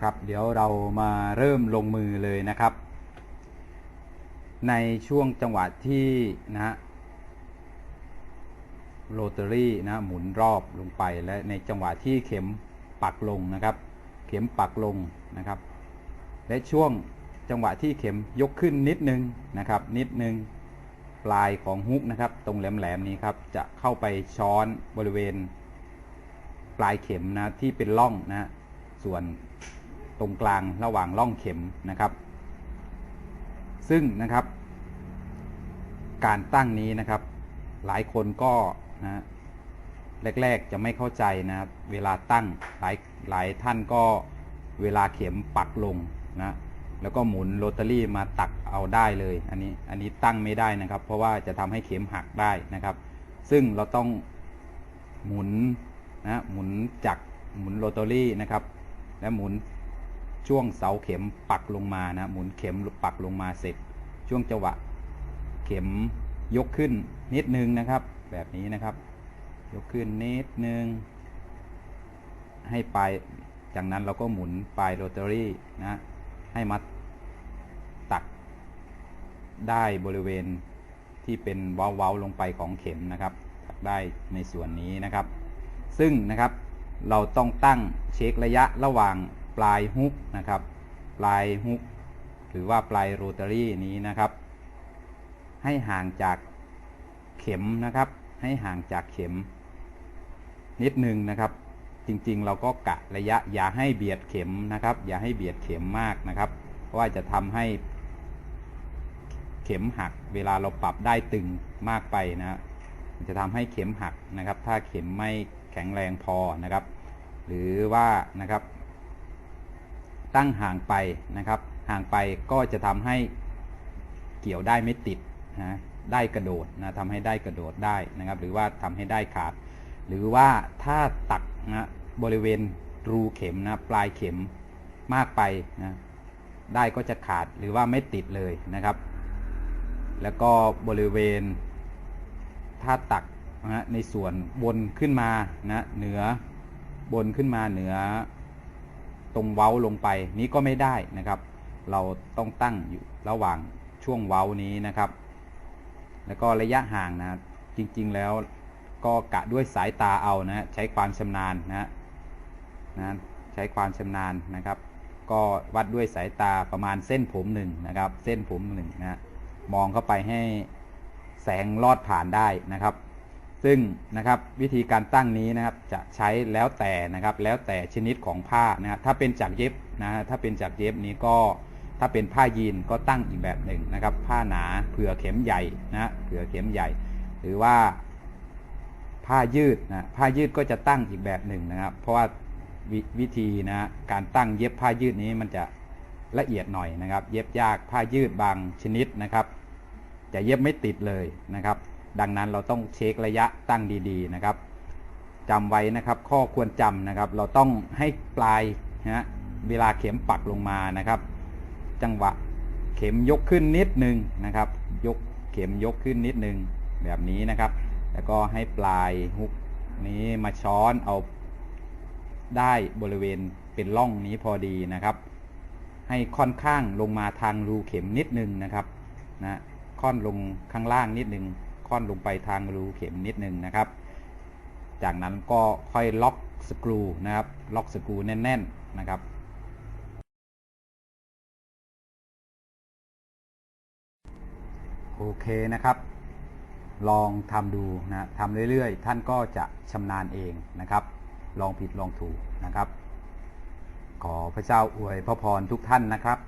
ครับ เดี๋ยวเรามาเริ่มลงมือเลยนะครับ ในช่วงจังหวะที่นะฮะโรตารี่นะหมุนรอบลงไปและในจังหวะที่เข็มปักลงนะครับ เข็มปักลงนะครับ และช่วงจังหวะที่เข็มยกขึ้นนิดนึงนะครับ นิดนึงปลายของฮุกนะครับ ตรงแหลมๆนี้ครับจะเข้าไปช้อนบริเวณ ปลายเข็มนะที่เป็นร่องนะส่วน ตรงกลางระหว่างร่องเข็มนะครับ ซึ่งนะครับ การตั้งนี้นะครับ หลายคนก็นะแรก ๆ จะไม่เข้าใจนะครับเวลาตั้งหลายหลายท่านก็เวลาเข็มปักลงนะแล้วก็หมุนโรตารี่มาตักเอาได้เลย อันนี้อันนี้ตั้งไม่ได้นะครับ เพราะว่าจะทำให้เข็มหักได้นะครับ ซึ่งเราต้องหมุนนะหมุนจักรหมุนโรตารี่นะครับ และหมุน ช่วงเสาเข็มปักลงมานะหมุนเข็มปักลงมาเสร็จ ช่วงจังหวะเข็มยกขึ้นนิดนึงนะครับ แบบนี้นะครับ ยกขึ้นนิดนึง ให้ปลายจากนั้นเราก็หมุนปลายโรตารี่นะให้มาตักได้บริเวณที่เป็นเว้าๆลงไปของเข็มนะครับ ตักได้ในส่วนนี้นะครับ ซึ่งนะครับเราต้องตั้งเช็คระยะระหว่าง ปลายฮุกนะครับ ปลายฮุกหรือว่าปลายโรตารี่นี้นะครับ ให้ห่างจากเข็มนะครับ ให้ห่างจากเข็ม นิดนึงนะครับ จริงๆ เราก็กะระยะอย่าให้เบียดเข็มนะครับ อย่าให้เบียดเข็มมากนะครับ เพราะว่าจะทำให้ เข็มหัก เวลาเราปรับได้ตึงมากไปนะจะทำให้เข็มหักนะครับ ถ้าเข็มไม่แข็งแรงพอนะครับ หรือว่านะครับ ตั้งห่างไปนะครับ ห่างไปก็จะทำให้เกี่ยวได้ไม่ติดนะได้กระโดดนะทำให้ได้กระโดดได้นะครับ หรือว่าทำให้ได้ขาด หรือว่าถ้าตักนะบริเวณรูเข็มนะปลายเข็มมากไปนะได้ก็จะขาดหรือว่าไม่ติดเลยนะครับ แล้วก็บริเวณถ้าตักนะในส่วนบนขึ้นมานะเหนือบนขึ้นมาเหนือ ตรงเว้าลงไปนี้ก็ไม่ได้นะครับ เราต้องตั้งอยู่ระหว่างช่วงเว้านี้นะครับ แล้วก็ระยะห่างนะจริงๆแล้วก็กะด้วยสายตาเอานะใช้ความชำนาญนะนะใช้ความชำนาญนะครับ ก็วัดด้วยสายตาประมาณเส้นผมหนึ่งนะครับ เส้นผมหนึ่งนะมองเข้าไปให้แสงลอดผ่านได้นะครับ ซึ่งนะครับวิธีการตั้งนี้นะครับจะใช้แล้วแต่นะครับแล้วแต่ชนิดของผ้านะครับถ้าเป็นจากเย็บนะถ้าเป็นจากเย็บนี้ก็ถ้าเป็นผ้ายีนก็ตั้งอีกแบบหนึ่งนะครับ ผ้าหนาเผื่อเข็มใหญ่นะเผื่อเข็มใหญ่ หรือว่าผ้ายืดนะผ้ายืดก็จะตั้งอีกแบบหนึ่งนะครับ เพราะว่าววิธีนะการตั้งเย็บผ้ายืดนี้มันจะละเอียดหน่อยนะครับ เย็บยากผ้ายืดบางชนิดนะครับ จะเย็บไม่ติดเลยนะครับ ดังนั้นเราต้องเช็คระยะตั้งดีๆนะครับจำไว้นะครับข้อควรจำนะครับ เราต้องให้ปลายนะเวลาเข็มปักลงมานะครับ จังหวะเข็มยกขึ้นนิดนึงนะครับ ยกเข็มยกขึ้นนิดนึงแบบนี้นะครับ แล้วก็ให้ปลายฮุกนี้มาช้อนเอาได้บริเวณเป็นร่องนี้พอดีนะครับ ให้ค่อนข้างลงมาทางรูเข็มนิดนึงนะครับนะค่อนลงข้างล่างนิดนึง ค่อนลงไปทางรูเข็มนิดนึงนะครับ จากนั้นก็ค่อยล็อกสกรูนะครับ ล็อกสกรูแน่น ๆนะครับ โอเคนะครับ ลองทำดูนะทำเรื่อยๆ ท่านก็จะชำนาญเองนะครับ ลองผิดลองถูกนะครับ ขอพระเจ้าอวยพระพรทุกท่านนะครับ